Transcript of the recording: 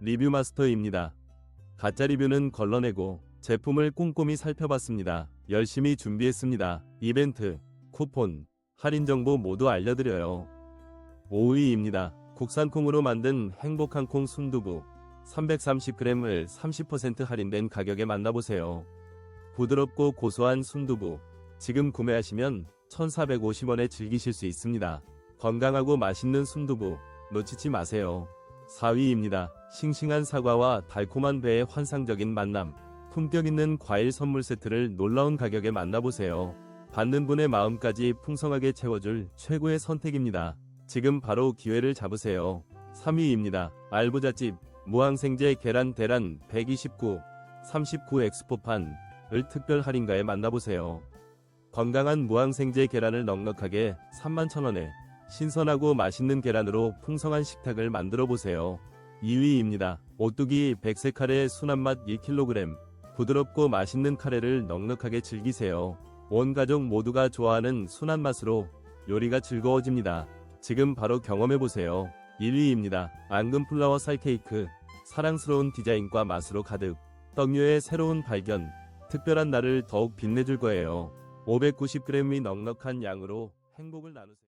리뷰 마스터입니다. 가짜 리뷰는 걸러내고 제품을 꼼꼼히 살펴봤습니다. 열심히 준비했습니다. 이벤트, 쿠폰, 할인 정보 모두 알려드려요. 5위입니다. 국산 콩으로 만든 행복한 콩 순두부 330g을 30% 할인된 가격에 만나보세요. 부드럽고 고소한 순두부 지금 구매하시면 1,450원에 즐기실 수 있습니다. 건강하고 맛있는 순두부 놓치지 마세요. 4위입니다. 싱싱한 사과와 달콤한 배의 환상적인 만남. 품격 있는 과일 선물 세트를 놀라운 가격에 만나보세요. 받는 분의 마음까지 풍성하게 채워줄 최고의 선택입니다. 지금 바로 기회를 잡으세요. 3위입니다. 알부잣집 무항생제 계란 대란 129, 39 엑스포판을 특별 할인가에 만나보세요. 건강한 무항생제 계란을 넉넉하게 31,000원에 신선하고 맛있는 계란으로 풍성한 식탁을 만들어 보세요. 2위입니다. 오뚜기 백색 카레 순한 맛 1kg. 부드럽고 맛있는 카레를 넉넉하게 즐기세요. 온 가족 모두가 좋아하는 순한 맛으로 요리가 즐거워집니다. 지금 바로 경험해 보세요. 1위입니다. 앙금 플라워 쌀 케이크. 사랑스러운 디자인과 맛으로 가득. 떡류의 새로운 발견. 특별한 날을 더욱 빛내줄 거예요. 590g이 넉넉한 양으로 행복을 나누세요.